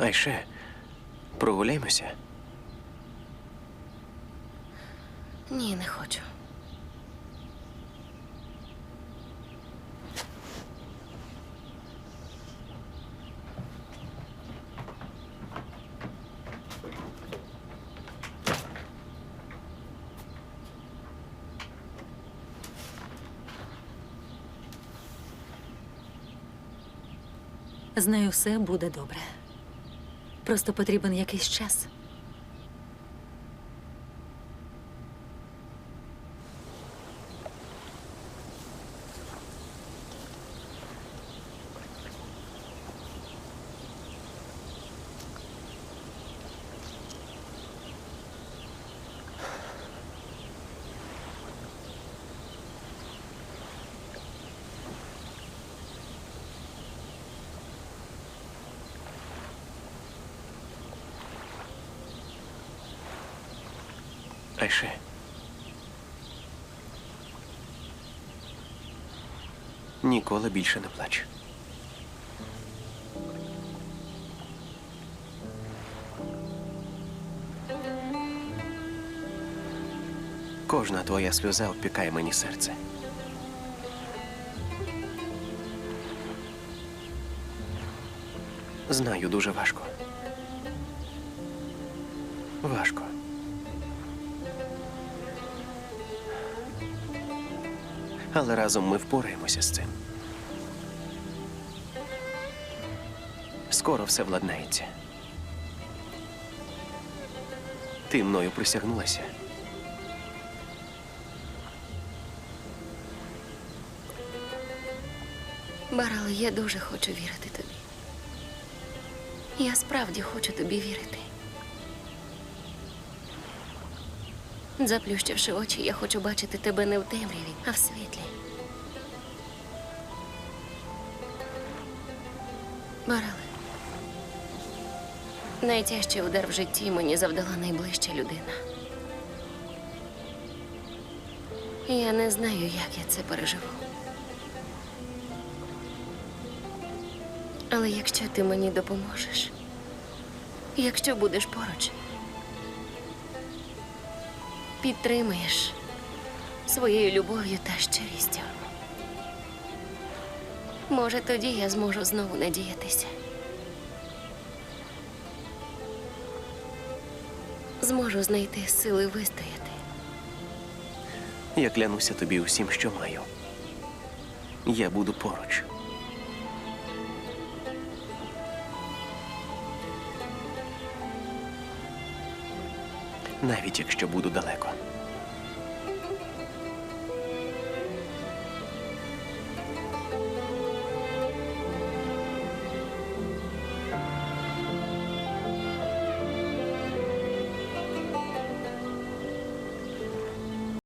Айше, прогуляємося. Ні, не хочу. З нею все буде добре. Просто потрібен якийсь час. Айше. Ніколи більше не плач. Кожна твоя сльоза опікає мені серце. Знаю, дуже важко. Важко. Але разом ми впораємося з цим. Скоро все владнається. Ти мною присягнулася. Барал, я дуже хочу вірити тобі. Я справді хочу тобі вірити. Заплющивши очі, я хочу бачити тебе не в темряві, а в світлі. Барале, найтяжчий удар в житті мені завдала найближча людина. Я не знаю, як я це переживу. Але якщо ти мені допоможеш, якщо будеш поруч, підтримаєш своєю любов'ю та щирістю, може, тоді я зможу знову надіятися. Зможу знайти сили вистояти. Я клянуся тобі усім, що маю. Я буду поруч. Навіть якщо буду далеко.